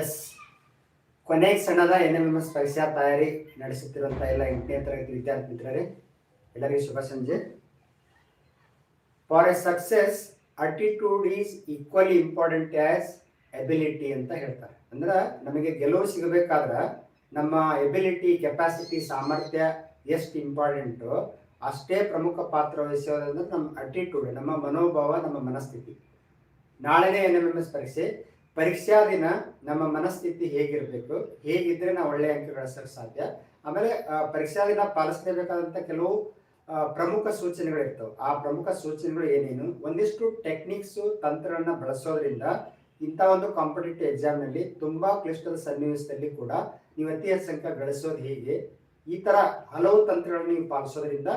S ಕೊನೆಗೆ ಸಣ್ಣದ N M M S ಪರೀಕ್ಷಾ ತಯಾರಿ ನಡೆಸುತ್ತಿರುವಂಥ ಎಲ್ಲ ಎಂಟನೇ ತರಗತಿ ವಿದ್ಯಾರ್ಥಿ ಮಿತ್ರರೇ, ಎಲ್ಲರಿಗೂ ಶುಭ ಸಂಜೆ. For a success attitude is equally important as ability ಅಂತ ಹೇಳ್ತಾರೆ. ಅಂದ್ರೆ ನಮಗೆ ಗೆಲುವು ಸಿಗಬೇಕಾದ್ರೆ ನಮ್ಮ ಎಬಿಲಿಟಿ ಕೆಪಾಸಿಟಿ ಸಾಮರ್ಥ್ಯ ಎಷ್ಟು ಇಂಪಾರ್ಟೆಂಟು ಅಷ್ಟೇ ಪ್ರಮುಖ ಪಾತ್ರ ವಹಿಸೋದಂದ್ರೆ ನಮ್ಮ ಅಟಿಟ್ಯೂಡ್ ನಮ್ಮ ಮನೋಭಾವ, ನಮ್ಮ ಮನಸ್ಥಿತಿ. ನಾಳೆನೇ ಎನ್ ಪರೀಕ್ಷೆ. ಪರೀಕ್ಷಾ ದಿನ ನಮ್ಮ ಮನಸ್ಥಿತಿ ಹೇಗಿರಬೇಕು, ಹೇಗಿದ್ರೆ ನಾವು ಒಳ್ಳೆಯ ಅಂಕ ಗಳಿಸೋಕೆ ಸಾಧ್ಯ. ಆಮೇಲೆ ಪರೀಕ್ಷಾ ದಿನ ಪಾಲಿಸಲೇಬೇಕಾದಂಥ ಕೆಲವು ಪ್ರಮುಖ ಸೂಚನೆಗಳಿರ್ತವೆ. ಆ ಪ್ರಮುಖ ಸೂಚನೆಗಳು ಏನೇನು? ಒಂದಿಷ್ಟು ಟೆಕ್ನಿಕ್ಸು ತಂತ್ರಗಳನ್ನ ಬಳಸೋದ್ರಿಂದ ಇಂಥ ಒಂದು ಕಾಂಪಿಟೇಟಿವ್ ಎಕ್ಸಾಮ್ನಲ್ಲಿ ತುಂಬಾ ಕ್ಲಿಷ್ಟದ ಸನ್ನಿವೇಶದಲ್ಲಿ ಕೂಡ ನೀವು ಅತಿ ಹೆಚ್ಚು ಅಂಕ ಗಳಿಸೋದು ಹೇಗೆ? ಈ ತರ ಹಲವು ತಂತ್ರಗಳನ್ನು ನೀವು ಪಾಲಿಸೋದ್ರಿಂದ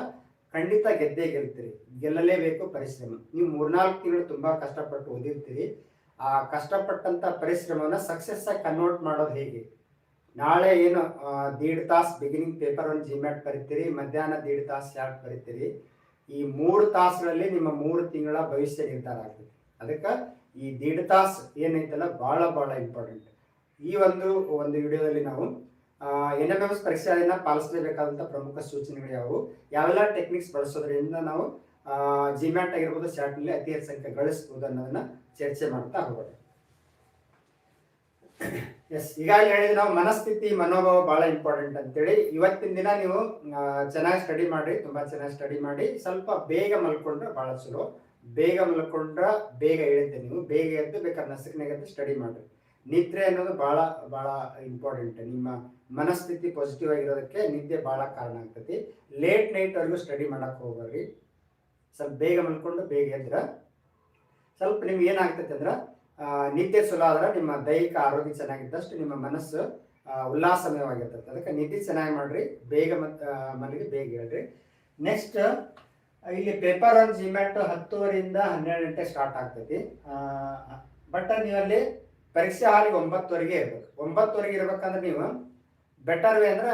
ಖಂಡಿತ ಗೆದ್ದೇ ಗೆಲ್ತೀರಿ. ಗೆಲ್ಲಲೇಬೇಕು ಪರಿಶ್ರಮ. ನೀವು ಮೂರ್ನಾಲ್ಕು ತಿಂಗಳು ತುಂಬಾ ಕಷ್ಟಪಟ್ಟು ಓದಿರ್ತೀರಿ. ಆ ಕಷ್ಟಪಟ್ಟಂತ ಪರಿಶ್ರಮವನ್ನ ಸಕ್ಸಸ್ ಆಗಿ ಕನ್ವರ್ಟ್ ಮಾಡೋದು ಹೇಗೆ? ನಾಳೆ ಏನು ದೀಡ್ ತಾಸು ಬಿಗಿನಿಂಗ್ ಪೇಪರ್ ಒಂದು ಜಿಮ್ಯಾಟ್ ಬರಿತೀರಿ, ಮಧ್ಯಾಹ್ನ ದೀಡ್ ತಾಸು ಶಾರ್ಟ್ ಬರಿತೀರಿ. ಈ ಮೂರು ತಾಸುಗಳಲ್ಲಿ ನಿಮ್ಮ ಮೂರು ತಿಂಗಳ ಭವಿಷ್ಯ ನಿರ್ಧಾರ ಆಗ್ತದೆ. ಅದಕ್ಕೆ ಈ ದೀಡ್ ತಾಸ್ ಏನೈತಲ್ಲ ಭಾಳ ಭಾಳ ಇಂಪಾರ್ಟೆಂಟ್ ಈ ಒಂದು ಒಂದು ವಿಡಿಯೋದಲ್ಲಿ ನಾವು ಎನ್ ಎಂ ಎಂ ಎಸ್ ಪರೀಕ್ಷೆಯನ್ನು ಪಾಲಿಸಲೇಬೇಕಾದಂಥ ಪ್ರಮುಖ ಸೂಚನೆಗಳು ಯಾವುವು? ಯಾವೆಲ್ಲ ಟೆಕ್ನಿಕ್ಸ್ ಬಳಸೋದ್ರಿಂದ ನಾವು ಜಿಮ್ಯಾಟ್ ಆಗಿರ್ಬೋದು ಶಾರ್ಟ್ನಲ್ಲಿ ಅತಿ ಹೆಚ್ಚು ಸಂಖ್ಯೆ ಗಳಿಸ್ಬೋದು ಅನ್ನೋದನ್ನ ಚರ್ಚೆ ಮಾಡ್ತಾ ಹೋಗೋಣ. ಎಸ್ ಈಗಾಗಲೇ ಹೇಳಿದ್ರೆ ನಾವು, ಮನಸ್ಥಿತಿ, ಮನೋಭಾವ ಬಹಳ ಇಂಪಾರ್ಟೆಂಟ್ ಅಂತೇಳಿ. ಇವತ್ತಿನ ದಿನ ನೀವು ಚೆನ್ನಾಗಿ ಸ್ಟಡಿ ಮಾಡಿ, ತುಂಬಾ ಚೆನ್ನಾಗಿ ಸ್ಟಡಿ ಮಾಡಿ, ಸ್ವಲ್ಪ ಬೇಗ ಮಲ್ಕೊಂಡ್ರೆ ಬಹಳ ಚಲೋ. ಬೇಗ ಮಲ್ಕೊಂಡ್ರ ಬೇಗ ಹೇಳಿದ್ದೆ ನೀವು. ಬೇಗ ಎದ್ದು ಬೇಕಾದ್ರೆ ನಸಕ್ನಾಗ ಎದ್ದು ಸ್ಟಡಿ ಮಾಡ್ರಿ. ನಿದ್ರೆ ಅನ್ನೋದು ಬಹಳ ಬಹಳ ಇಂಪಾರ್ಟೆಂಟ್ ನಿಮ್ಮ ಮನಸ್ಥಿತಿ ಪಾಸಿಟಿವ್ ಆಗಿರೋದಕ್ಕೆ ನಿದ್ದೆ ಬಹಳ ಕಾರಣ ಆಗ್ತೈತಿ. ಲೇಟ್ ನೈಟ್ ಅಲ್ಲೂ ಸ್ಟಡಿ ಮಾಡಕ್ ಹೋಗ್ರಿ ಸ್ವಲ್ಪ ಬೇಗ ಮಲ್ಕೊಂಡು ಬೇಗ ಎದ್ರ. ಸ್ವಲ್ಪ ನಿಮ್ಗೆ ಏನಾಗ್ತೈತೆ ಅಂದ್ರೆ ನಿದ್ದೆ ಚಲೋ ಆದ್ರೆ ನಿಮ್ಮ ದೈಹಿಕ ಆರೋಗ್ಯ ಚೆನ್ನಾಗಿದ್ದಷ್ಟು ನಿಮ್ಮ ಮನಸ್ಸು ಉಲ್ಲಾಸಮಯವಾಗಿರ್ತದೆ ಅದಕ್ಕೆ ನಿದ್ದೆ ಚೆನ್ನಾಗಿ ಮಾಡ್ರಿ. ಬೇಗ ಮತ್ ಆ, ಮಲಗಿ ಬೇಗ ಹೇಳ್ರಿ ನೆಕ್ಸ್ಟ್ ಇಲ್ಲಿ ಪೇಪರ್ ಆನ್ ಸಿಮೆಂಟ್ ಹತ್ತುವರೆಯಿಂದ ಹನ್ನೆರಡು ಗಂಟೆ ಸ್ಟಾರ್ಟ್ ಆಗ್ತೈತಿ. ಬಟ್ ನೀವಲ್ಲಿ ಪರೀಕ್ಷೆ ಹಾಲಿಗೆ ಒಂಬತ್ತುವರೆಗೆ ಇರ್ಬೇಕು. ಒಂಬತ್ತುವರೆಗೆ ಇರ್ಬೇಕಂದ್ರೆ ನೀವು ಬೆಟರ್ ವೇ ಅಂದ್ರೆ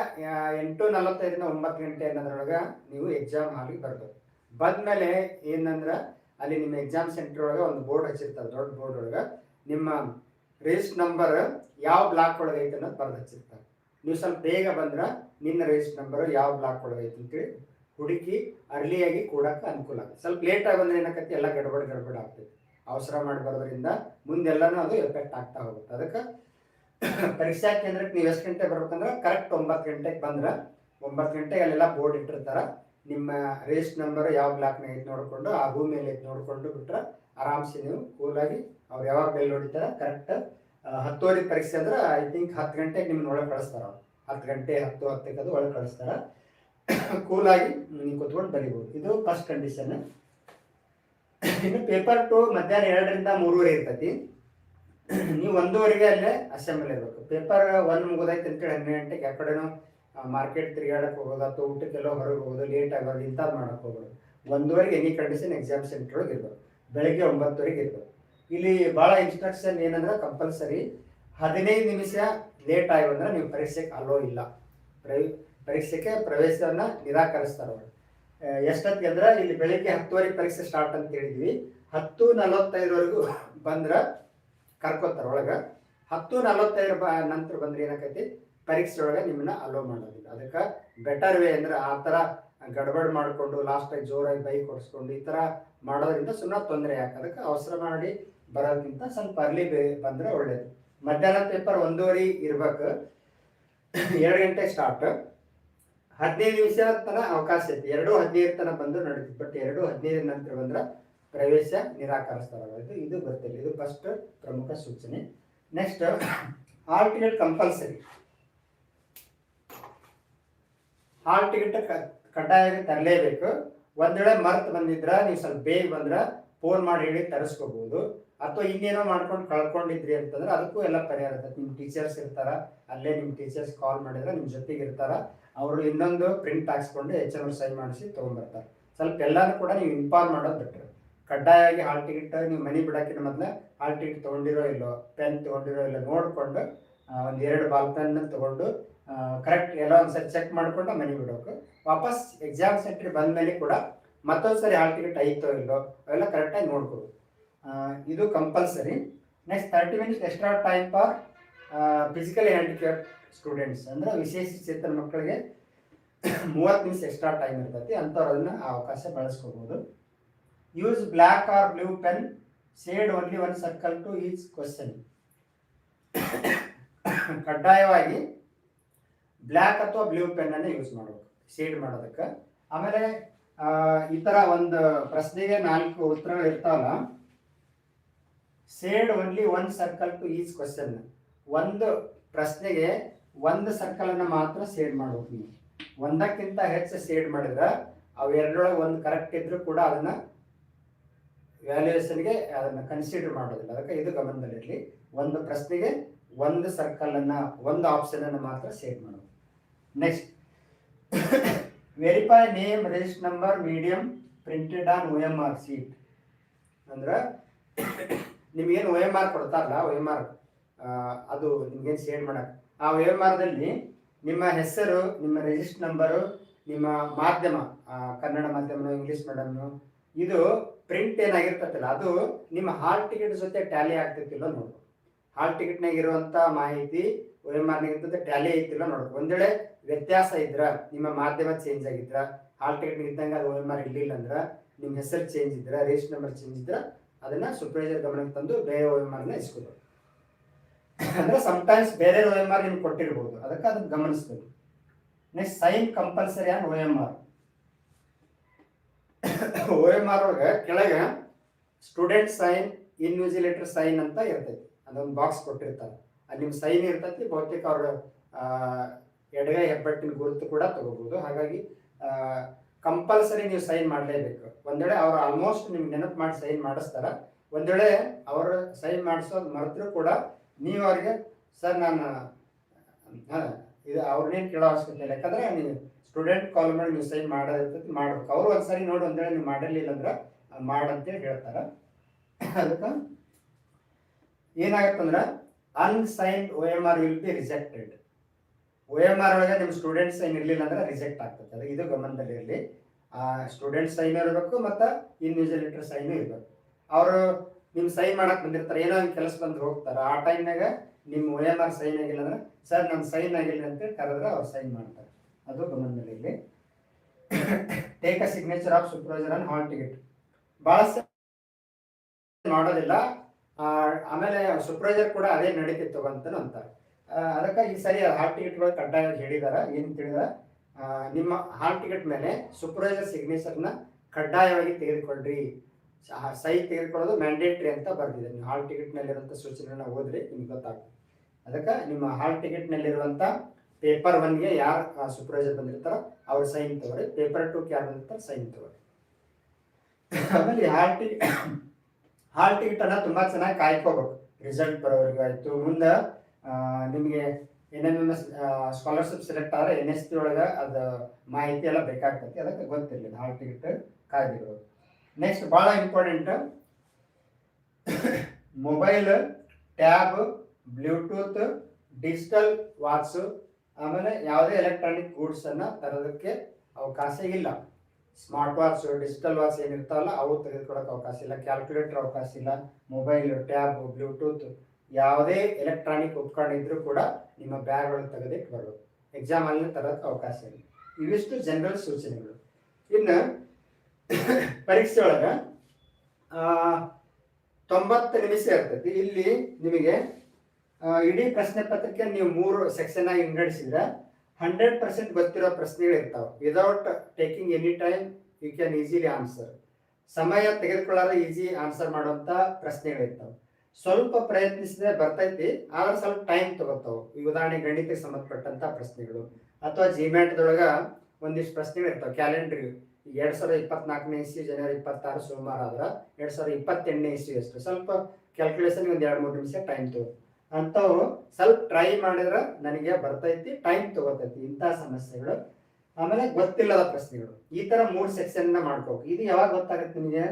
ಎಂಟು ನಲವತ್ತೈದರಿಂದ ಒಂಬತ್ತು ಗಂಟೆ ಅನ್ನೋದ್ರೊಳಗೆ ನೀವು ಎಕ್ಸಾಮ್ ಹಾಲಿಗೆ ಬರ್ಬೇಕು. ಬಂದ್ಮೇಲೆ ಏನಂದ್ರೆ, ಅಲ್ಲಿ ನಿಮ್ಮ ಎಕ್ಸಾಮ್ ಸೆಂಟರ್ ಒಳಗೆ ಒಂದು ಬೋರ್ಡ್ ಹಚ್ಚಿರ್ತಾರೆ, ದೊಡ್ಡ ಬೋರ್ಡ್ ಒಳಗೆ. ನಿಮ್ಮ ರಿಜಿಸ್ಟ್ ನಂಬರ್ ಯಾವ ಬ್ಲಾಕ್ ಒಳಗೆ ಐತೆ ಅನ್ನೋದು ಬರ್ದು ಹಚ್ಚಿರ್ತಾರೆ. ನೀವು ಸ್ವಲ್ಪ ಬೇಗ ಬಂದ್ರೆ ನಿನ್ನ ರಿಜಿಸ್ಟ್ ನಂಬರ್ ಯಾವ ಬ್ಲಾಕ್ ಒಳಗೆ ಐತೆ ಅಂತೇಳಿ ಹುಡುಕಿ ಅರ್ಲಿಯಾಗಿ ಕೂಡಕ್ಕೆ ಅನುಕೂಲ ಆಗುತ್ತೆ. ಸ್ವಲ್ಪ ಲೇಟ್ ಆಗಿ ಬಂದ್ರೆ ಏನಕ್ಕೆ ಎಲ್ಲ ಗಡಬಡ ಗಡಬಡ ಆಗ್ತೈತಿ. ಅವಸರ ಮಾಡಿ ಬರೋದ್ರಿಂದ ಮುಂದೆಲ್ಲನೂ ಅದು ಎಫೆಕ್ಟ್ ಆಗ್ತಾ ಹೋಗುತ್ತೆ. ಅದಕ್ಕೆ ಪರೀಕ್ಷಾ ಕೇಂದ್ರಕ್ಕೆ ನೀವು ಎಷ್ಟು ಗಂಟೆ ಬರ್ಬೇಕಂದ್ರೆ ಕರೆಕ್ಟ್ ಒಂಬತ್ತು ಗಂಟೆಗೆ ಬಂದ್ರೆ, ಒಂಬತ್ತು ಗಂಟೆಗೆ ಅಲ್ಲೆಲ್ಲ ಬೋರ್ಡ್ ಇಟ್ಟಿರ್ತಾರೆ. ನಿಮ್ಮ ರೇಸ್ಟ್ ನಂಬರ್ ಯಾವ ಬ್ಲಾಕ್ನಾಗ ಐತೆ ನೋಡಿಕೊಂಡು, ಆ ಭೂಮಿ ಮೇಲೆ ನೋಡಿಕೊಂಡು ಬಿಟ್ರೆ ಆರಾಮ್ಸೆ ನೀವು ಕೂಲಾಗಿ ಅವ್ರು ಯಾವಾಗ ಬೆಲ್ ಹೊಡಿತಾರೆ ಕರೆಕ್ಟ್ ಹತ್ತುವರೆಗೆ ಪರೀಕ್ಷೆ ಅಂದ್ರೆ ಐ ಥಿಂಕ್ ಹತ್ತು ಗಂಟೆಗೆ ನಿಮ್ಮನ್ನ ಒಳಗೆ ಕಳಿಸ್ತಾರ ಅವ್ರು. ಹತ್ತು ಗಂಟೆ ಹತ್ತು ಹತ್ತಕ್ಕೆ ಅದು ಒಳಗೆ ಕಳಿಸ್ತಾರ. ಕೂಲಾಗಿ ನೀವು ಕೂತ್ಕೊಂಡು ಬರಿಬೋದು. ಇದು ಫಸ್ಟ್ ಕಂಡೀಷನ್ ಇನ್ನು ಪೇಪರ್ ಟು ಮಧ್ಯಾಹ್ನ ಎರಡರಿಂದ ಮೂರುವರೆ ಇರ್ತೈತಿ. ನೀವು ಒಂದೂವರೆಗೆ ಅಲ್ಲೇ ಅಸೆಂಬ್ಲಿ ಇರಬೇಕು. ಪೇಪರ್ ಒನ್ ಮುಗಿದೈತೆ ಅಂತೇಳಿ ಹನ್ನೆರಡು ಗಂಟೆಗೆ ಆ ಕಡೆನೂ ಮಾರ್ಕೆಟ್ ತಿರುಗಾಡಕ್ಕೆ ಹೋಗೋದು, ಅಥವಾ ಊಟಕ್ಕೆಲ್ಲೋ ಹೊರಗೆ ಹೋಗೋದು ಲೇಟ್ ಆಗೋದು ಇಂಥದ್ದು ಮಾಡಕ್ಕೆ ಹೋಗೋದು. ಒಂದೂವರೆಗೆ ಎನಿ ಕಂಡೀಷನ್ ಎಕ್ಸಾಮ್ ಸೆಂಟರ್ ಇರ್ಬೇಕು. ಬೆಳಗ್ಗೆ ಒಂಬತ್ತುವರೆಗೆ ಇರ್ಬೇಕು. ಇಲ್ಲಿ ಭಾಳ ಇನ್ಸ್ಟ್ರಕ್ಷನ್ ಏನಂದ್ರೆ ಕಂಪಲ್ಸರಿ ಹದಿನೈದು ನಿಮಿಷ ಲೇಟ್ ಆಗಿ ನೀವು ಪರೀಕ್ಷೆಗೆ ಅಲೋ ಇಲ್ಲ. ಪ್ರೈ- ಪರೀಕ್ಷೆಗೆ ಪ್ರವೇಶವನ್ನ ನಿರಾಕರಿಸ್ತಾರೆ ಅವರು. ಎಷ್ಟೊತ್ತಿಗೆ ಅಂದ್ರೆ ಇಲ್ಲಿ ಬೆಳಿಗ್ಗೆ ಹತ್ತುವರೆ ಪರೀಕ್ಷೆ ಸ್ಟಾರ್ಟ್ ಅಂತ ಹೇಳಿದ್ವಿ. ಹತ್ತು ನಲವತ್ತೈದವರೆಗೂ ಬಂದ್ರೆ ಕರ್ಕೋತಾರೆ ಒಳಗೆ. ಹತ್ತು ನಲವತ್ತೈದರ ಬ, ನಂತರ ಬಂದ್ರೆ ಏನಾಕೈತಿ? ಪರೀಕ್ಷೆ ಒಳಗೆ ನಿಮ್ಮನ್ನ ಅಲೋ ಮಾಡೋದಿಲ್ಲ. ಅದಕ್ಕೆ ಬೆಟರ್ ವೇ ಅಂದ್ರೆ ಆ ಥರ ಗಡ್ಬಡ್ ಮಾಡಿಕೊಂಡು ಲಾಸ್ಟಾಗಿ ಜೋರಾಗಿ ಬೈಕ್ ಕೊಡಿಸ್ಕೊಂಡು ಈ ಥರ ಮಾಡೋದ್ರಿಂದ ಸುಮ್ಮನೆ ತೊಂದರೆ ಯಾಕೆ? ಅದಕ್ಕೆ ಅವಸರ ಮಾಡಿ ಬರೋದಕ್ಕಿಂತ ಸ್ವಲ್ಪ ಅರ್ಲಿ ಬಂದ್ರೆ ಒಳ್ಳೇದು. ಮಧ್ಯಾಹ್ನ ಪೇಪರ್ ಒಂದೂವರೆ ಇರ್ಬೇಕು. ಎರಡು ಗಂಟೆ ಸ್ಟಾರ್ಟ್ ಹದಿನೈದು ನಿಮಿಷ ತನ ಅವಕಾಶ ಐತಿ ಎರಡು ಹದಿನೈದು ತನ ಬಂದು ನಡೀತಿ ಬಟ್ ಎರಡು ಹದಿನೈದು ನಂತರ ಬಂದ್ರೆ ಪ್ರವೇಶ ನಿರಾಕರಿಸ್ತಾರೆ ಇದು ಇದು ಗೊತ್ತಿಲ್ಲ ಇದು ಫಸ್ಟ್ ಪ್ರಮುಖ ಸೂಚನೆ. Next hall ticket compulsory hall ticket ಕಡ್ಡಾಯವಾಗಿ ತರಲೇಬೇಕು. ಒಂದ್ ವೇಳೆ ಮರ್ತ್ ಬಂದಿದ್ರ, ನೀವು ಸ್ವಲ್ಪ ಬೇಗ ಬಂದ್ರ ಫೋನ್ ಮಾಡಿ ಹೇಳಿ ತರಿಸ್ಕೋಬಹುದು ಅಥವಾ ಇನ್ನೇನೋ ಮಾಡ್ಕೊಂಡು ಕಳ್ಕೊಂಡಿದ್ರಿ ಅಂತಂದ್ರೆ ಅದಕ್ಕೂ ಎಲ್ಲ ಪರಿಹಾರ ಇರ್ತದೆ. ನಿಮ್ಮ ಟೀಚರ್ಸ್ ಇರ್ತಾರ, ಅಲ್ಲೇ ನಿಮ್ಮ ಟೀಚರ್ಸ್ ಕಾಲ್ ಮಾಡಿದ್ರೆ ನಿಮ್ಮ ಜೊತೆಗೆ ಇರ್ತಾರ. ಅವರು ಇನ್ನೊಂದು ಪ್ರಿಂಟ್ ಹಾಕ್ಸ್ಕೊಂಡು ಎಚ್ ಎಂ ಸೈನ್ ಮಾಡಿಸಿ ತೊಗೊಂಡ್ಬರ್ತಾರೆ. ಸ್ವಲ್ಪ ಎಲ್ಲಾನು ಕೂಡ ನೀವು ಇನ್ಫಾರ್ಮ್ ಮಾಡೋದು ಬೆಟ್ರ್. ಕಡ್ಡಾಯವಾಗಿ ಹಾಲ್ ಟಿಕೆಟ್ ನೀವು ಮನೆ ಬಿಡೋಕ್ಕಿಂತ ಮೊದಲೇ ಹಾಲ್ ಟಿಕೆಟ್ ತೊಗೊಂಡಿರೋ ಇಲ್ಲೋ ಪೆನ್ ತೊಗೊಂಡಿರೋ ಇಲ್ಲೋ ನೋಡಿಕೊಂಡು ಒಂದು ಎರಡು ಬಾಲ್ ಪೆನ್ ತೊಗೊಂಡು ಕರೆಕ್ಟ್ ಎಲ್ಲ ಒಂದ್ಸರಿ ಚೆಕ್ ಮಾಡಿಕೊಂಡು ಮನೆ ಬಿಡೋಕೆ ವಾಪಸ್ ಎಕ್ಸಾಮ್ ಸೆಂಟ್ರಿಗೆ ಬಂದ ಮೇಲೆ ಕೂಡ ಮತ್ತೊಂದು ಸರಿ ಹಾಲ್ ಟಿಕೆಟ್ ಐತೋ ಇಲ್ಲೋ, ಅವೆಲ್ಲ ಕರೆಕ್ಟಾಗಿ ನೋಡ್ಬೋದು. ಇದು compulsory next thirty minutes extra time for physically handicap students ಅಂದ್ರೆ ವಿಶೇಷ ಚೇತನ ಮಕ್ಕಳಿಗೆ ಮೂವತ್ತು ನಿಮಿಷ ಎಕ್ಸ್ಟ್ರಾ ಟೈಮ್ ಇರ್ತೈತಿ ಅಂಥವ್ರು ಅದನ್ನ ಆ ಅವಕಾಶ ಬಳಸ್ಕೋಬೋದು. Use black or blue pen shade only one circle to each question ಕಡ್ಡಾಯವಾಗಿ ಬ್ಲ್ಯಾಕ್ ಅಥವಾ ಬ್ಲೂ ಪೆನ್ ಅನ್ನು ಯೂಸ್ ಮಾಡಬೇಕು ಶೇಡ್ ಮಾಡೋದಕ್ಕೆ. ಆಮೇಲೆ ಈ ಥರ ಒಂದು ಪ್ರಶ್ನೆಗೆ ನಾಲ್ಕು ಉತ್ತರಗಳು ಇರ್ತಾವಲ್ಲ shade only one circle to each question ಒಂದು ಪ್ರಶ್ನೆಗೆ ಒಂದು ಸರ್ಕಲ್ ಅನ್ನ ಮಾತ್ರ ಸೇಡ್ ಮಾಡ್ಬೇಕು ನೀವು. ಒಂದಕ್ಕಿಂತ ಹೆಚ್ಚು ಸೇಡ್ ಮಾಡಿದ್ರೆ ಅವು ಎರಡರೊಳಗೆ ಒಂದು ಕರೆಕ್ಟ್ ಇದ್ರೂ ಕೂಡ ಅದನ್ನ ವ್ಯಾಲ್ಯೂಯೇಷನ್ಗೆ ಅದನ್ನ ಕನ್ಸಿಡರ್ ಮಾಡೋದಿಲ್ಲ. ಅದಕ್ಕೆ ಇದು ಗಮನದಲ್ಲಿರಲಿ. ಒಂದು ಪ್ರಶ್ನೆಗೆ ಒಂದು ಸರ್ಕಲ್ ಅನ್ನ ಒಂದು ಆಪ್ಷನ್ ಅನ್ನು ಮಾತ್ರ ಸೇಡ್ ಮಾಡೋದು. Next verify name register number medium printed on O M R sheet ಅಂದ್ರೆ ನಿಮ್ಗೇನು ಒ ಎಂ ಆರ್ ಕೊಡ್ತಾರಲ್ಲ ಒ ಎಂ ಆರ್ ಅದು ನಿಮ್ಗೇನು ಸೇಡ್ ಮಾಡಕ್ ಆ ವ್ಯವಹಾರದಲ್ಲಿ ನಿಮ್ಮ ಹೆಸರು, ನಿಮ್ಮ ರಿಜಿಸ್ಟರ್ ನಂಬರು ನಿಮ್ಮ ಮಾಧ್ಯಮ ಕನ್ನಡ ಮಾಧ್ಯಮ ಇಂಗ್ಲಿಷ್ ಮೀಡಿಯಮ್ ಇದು ಪ್ರಿಂಟ್ ಏನಾಗಿರ್ತೈತಲ್ಲ ಅದು ನಿಮ್ಮ ಹಾಲ್ ಟಿಕೆಟ್ ಜೊತೆ ಟ್ಯಾಲಿ ಆಗ್ತೈತಿಲ್ಲ ನೋಡು ಹಾಲ್ ಟಿಕೆಟ್ನಾಗ ಇರುವಂಥ ಮಾಹಿತಿ ಇರ್ತದೆ ಟ್ಯಾಲಿ ಐತಿಲ್ಲ ನೋಡು ಒಂದೇಳೆ ವ್ಯತ್ಯಾಸ ಇದ್ರ, ನಿಮ್ಮ ಮಾಧ್ಯಮ ಚೇಂಜ್ ಆಗಿದ್ರ ಹಾಲ್ ಟಿಕೆಟ್ ಇದ್ದಂಗೆ ಅದು ಎಂ ಇರ್ಲಿಲ್ಲ ಅಂದ್ರ, ನಿಮ್ಮ ಹೆಸರು ಚೇಂಜ್ ಇದ್ರ ರೇಷನ್ ನಂಬರ್ ಚೇಂಜ್ ಇದ್ರ, ಅದನ್ನ ಸೂಪರ್ವೈಸರ್ ಗಮನಕ್ಕೆ ತಂದು ಬೇರೆ ಎಂ ಆರ್ನ ಇಸ್ಕೋದು ಅಂದ್ರೆ ಸಮಟೈಮ್ಸ್ ಬೇರೆ ಓ ಎಂ ಆರ್ ನಿಮ್ಗೆ ಕೊಟ್ಟಿರ್ಬೋದು. ಅದಕ್ಕೆ ಅದನ್ನ ಗಮನಿಸ್ಬೇಕು. Next sign compulsory on O M R O M R ಒಳಗೆ ಕೆಳಗೆ ಸ್ಟೂಡೆಂಟ್ ಸೈನ್ ಇನ್ವಿಜಿಲೇಟರ್ ಸೈನ್ ಅಂತ ಇರ್ತೈತಿ. ಅದೊಂದು ಬಾಕ್ಸ್ ಕೊಟ್ಟಿರ್ತಾರೆ. ಅಲ್ಲಿ ನಿಮ್ಮ ಸೈನ್ ಇರ್ತೈತಿ, ಬಹುತೇಕ ಅವ್ರ ಎಡಗೈ ಹೆಬ್ಬಟ್ಟಿನ ಗುರುತು ಕೂಡ ತಗೋಬಹುದು ಹಾಗಾಗಿ ಕಂಪಲ್ಸರಿ ನೀವು ಸೈನ್ ಮಾಡಲೇಬೇಕು. ಒಂದೆಡೆ ಅವ್ರು ಆಲ್ಮೋಸ್ಟ್ ನಿಮ್ಗೆ ನೆನಪು ಮಾಡಿ ಸೈನ್ ಮಾಡಿಸ್ತಾರ. ಒಂದ್ ಅವರು ಅವ್ರ ಸೈನ್ ಮಾಡಿಸೋದು ಮರೆತರೂ ಕೂಡ ನೀವು ಅವರಿಗೆ ಸರ್, ನಾನು ಇದು ಅವ್ರನ್ನೇ ಕೇಳೋ ಅವಶ್ಯಕತೆ ಇಲ್ಲ. ಯಾಕಂದ್ರೆ ನೀವು ಸ್ಟೂಡೆಂಟ್ ಕಾಲ್ ಮಾಡಿ ನೀವು ಸೈನ್ ಮಾಡೋದಿರ್ತೈತಿ ಮಾಡ್ಬೇಕು. ಅವ್ರು ಒಂದ್ಸರಿ ನೋಡಿ ಅಂತೇಳಿ ನೀವು ಮಾಡಿರ್ಲಿಲ್ಲ ಅಂದ್ರೆ ಅದ್ ಮಾಡಂತೇಳಿ ಹೇಳ್ತಾರೆ. ಅದಕ್ಕೆ ಏನಾಗತ್ತಂದ್ರೆ unsigned O M R will be rejected O M R ಒಳಗೆ ನಿಮ್ಮ ಸ್ಟೂಡೆಂಟ್ ಸೈನ್ ಇರಲಿಲ್ಲ ಅಂದ್ರೆ ರಿಜೆಕ್ಟ್ ಆಗ್ತದೆ. ಅದು ಇದು ಗಮನದಲ್ಲಿ ಇರಲಿ. ಸ್ಟೂಡೆಂಟ್ ಸೈನ್ ಇರಬೇಕು ಮತ್ತು ಇನ್ವಿಜಿಲೇಟರ್ ಸೈನ್ ಇರಬೇಕು. ಅವರು ನಿಮ್ಮ ಸೈನ್ ಮಾಡಕ್ ಬಂದಿರ್ತಾರೆ ಏನೋ ಒಂದು ಕೆಲಸ ಬಂದು ಹೋಗ್ತಾರೆ. ಆ ಟೈಮ್ನಾಗ ನಿಮ್ಮ ಓ ಆರ್ ಸೈನ್ ಆಗಿಲ್ಲ ಅಂದ್ರೆ ಸರ್ ನಾನು ಸೈನ್ ಆಗಿಲ್ಲ ಅಂತ ಕರೆದ್ರೆ ಅವ್ರು ಸೈನ್ ಮಾಡ್ತಾರೆ. ಅದು ಗಮನದಲ್ಲಿ ಇರಲಿ take a signature of supervisor on hall ticket ಬಹಳ ಮಾಡೋದಿಲ್ಲ. ಆಮೇಲೆ ಸೂಪರ್ವೈಸರ್ ಕೂಡ ಅದೇ ನಡೀತಿತ್ತು ಅಂತ ಅಂತಾರೆ. ಅದಕ್ಕೆ ಈ ಸರಿ ಹಾಲ್ ಟಿಕೆಟ್ಗಳು ಕಡ್ಡಾಯ ಹೇಳಿದಾರ ಏನು ತಿಳಿದಾರ? ಆ, ನಿಮ್ಮ ಹಾಲ್ ಟಿಕೆಟ್ ಮೇಲೆ ಸೂಪರ್ವೈಸರ್ ಸಿಗ್ನೇಚರ್ನ ಕಡ್ಡಾಯವಾಗಿ ತೆಗೆದುಕೊಳ್ರಿ. ಸ- ಸಹಿ ತೆಗೆದುಕೊಳ್ಳೋದು ಮ್ಯಾಂಡೇಟ್ರಿ ಅಂತ ಬರೆದಿದೆ. ನೀವು ಹಾಲ್ ಟಿಕೆಟ್ನಲ್ಲಿರುವಂಥ ಸೂಚನೆಗಳನ್ನ ಓದ್ರಿ ನಿಮ್ಗೆ ಗೊತ್ತಾಗುತ್ತೆ. ಅದಕ್ಕೆ ನಿಮ್ಮ ಹಾಲ್ ಟಿಕೆಟ್ನಲ್ಲಿರುವಂಥ ಪೇಪರ್ ಒನ್ಗೆ ಯಾರು ಸೂಪರ್ವೈಸರ್ ಬಂದಿರ್ತಾರೋ ಅವ್ರ ಸೈನ್ ತಗೊಳ್ಳಿ. ಪೇಪರ್ ಟು ಯಾರು ಬಂದಿರ್ತಾರೋ ಸೈನ್ ತಗೋರಿ ಆಮೇಲೆ ಹಾಲ್ ಟಿಕೆಟ್ ಹಾಲ್ ಟಿಕೆಟ್ ತುಂಬ ಚೆನ್ನಾಗಿ ಕಾಯ್ಕೋಬೇಕು. ರಿಸಲ್ಟ್ ಬರೋವರೆಗೂ ಆಯ್ತು. ಮುಂದೆ ನಿಮಗೆ ಎನ್ ಸ್ಕಾಲರ್ಶಿಪ್ ಸೆಲೆಕ್ಟ್ ಆದರೆ ಎನ್ ಎಸ್ ಪಿ ಒಳಗೆ ಅದು ಮಾಹಿತಿ ಎಲ್ಲ ಬೇಕಾಗ್ತೈತಿ. ಅದಕ್ಕೆ ಗೊತ್ತಿರಲಿಲ್ಲ. ಹಾಲ್ ಟಿಕೆಟ್ ಕಾಯ್ದಿರೋದು. ನೆಕ್ಸ್ಟ್ ಭಾಳ important mobile tab Bluetooth digital watch ಆಮೇಲೆ ಯಾವುದೇ ಎಲೆಕ್ಟ್ರಾನಿಕ್ ಗೂಡ್ಸನ್ನು ತರೋದಕ್ಕೆ ಅವಕಾಶ ಇಲ್ಲ. ಸ್ಮಾರ್ಟ್ ವಾಚ್ ಡಿಜಿಟಲ್ ವಾಚ್ ಏನಿರ್ತಾವಲ್ಲ ಅವು ತೆಗೆದುಕೊಳ್ಳೋಕೆ ಅವಕಾಶ ಇಲ್ಲ. ಕ್ಯಾಲ್ಕುಲೇಟರ್ ಅವಕಾಶ ಇಲ್ಲ. ಮೊಬೈಲ್ ಟ್ಯಾಬ್ ಬ್ಲೂಟೂತ್ ಯಾವುದೇ ಎಲೆಕ್ಟ್ರಾನಿಕ್ ಉಪಕರಣ ಇದ್ದರೂ ಕೂಡ ನಿಮ್ಮ ಬ್ಯಾಗ್ ಒಳಗೆ ತೆಗೆದಿಟ್ಟು ಎಕ್ಸಾಮ್ ಅಲ್ಲಿ ತರೋದಕ್ಕೆ ಅವಕಾಶ ಇಲ್ಲ. ಇವಿಷ್ಟು ಜನರಲ್ ಸೂಚನೆಗಳು. ಇನ್ನು ಪರೀಕ್ಷೆ ಒಳಗೆ ತೊಂಬತ್ತು ನಿಮಿಷ ಇರ್ತೈತಿ. ಇಲ್ಲಿ ನಿಮಗೆ ಇಡೀ ಪ್ರಶ್ನೆ ಪತ್ರಿಕೆ ನೀವು ಮೂರು ಸೆಕ್ಷನ್ ಆಗಿ ವಿಂಗಡಿಸಿದ್ರೆ ಹಂಡ್ರೆಡ್ ಪರ್ಸೆಂಟ್ ಗೊತ್ತಿರೋ ಪ್ರಶ್ನೆಗಳು ಇರ್ತಾವೆ without taking any time you can easily answer ಸಮಯ ತೆಗೆದುಕೊಳ್ಳಾರ ಈಸಿ ಆನ್ಸರ್ ಮಾಡುವಂತ ಪ್ರಶ್ನೆಗಳು ಇರ್ತಾವೆ ಸ್ವಲ್ಪ ಪ್ರಯತ್ನಿಸಿದ್ರೆ ಬರ್ತೈತಿ, ಆದ್ರೆ ಸ್ವಲ್ಪ ಟೈಮ್ ತಗೋತಾವ. ಈ ಉದಾಹರಣೆ ಗಣಿತಕ್ಕೆ ಸಂಬಂಧಪಟ್ಟಂತ ಪ್ರಶ್ನೆಗಳು. ಅಥವಾ ಜಿಮ್ಯಾಟ್ದೊಳಗ ಒಂದಿಷ್ಟು ಪ್ರಶ್ನೆಗಳು ಇರ್ತಾವೆ ಕ್ಯಾಲೆಂಡರ್ ಎರಡ್ ಸಾವಿರದ ಇಪ್ಪತ್ನಾಲ್ಕನೇ ಇಸ್ವಿ, ಜನವರಿ ಇಪ್ಪತ್ತಾರು ಸೋಮವಾರ ಆದ್ರ ಎರಡ್ ಸಾವಿರದ ಇಪ್ಪತ್ತೆಂಟನೇ ಇಸ್ವಿ ಅಷ್ಟು. ಸ್ವಲ್ಪ ಕ್ಯಾಲ್ಕುಲೇಷನ್ ಒಂದು ಎರಡು ಮೂರು ನಿಮಿಷ ಟೈಮ್ ತಗೋ. ಅಂಥವು ಸ್ವಲ್ಪ ಟ್ರೈ ಮಾಡಿದ್ರೆ ನನಗೆ ಬರ್ತೈತಿ ಟೈಮ್ ತಗೋತೈತಿ ಇಂಥ ಸಮಸ್ಯೆಗಳು. ಆಮೇಲೆ ಗೊತ್ತಿಲ್ಲದ ಪ್ರಶ್ನೆಗಳು. ಈ ತರ ಮೂರು ಸೆಕ್ಷನ್ ಮಾಡ್ಕೋಬೇಕು ಇದು ಯಾವಾಗ ಗೊತ್ತಾಗುತ್ತೆ ನಿಮಗೆ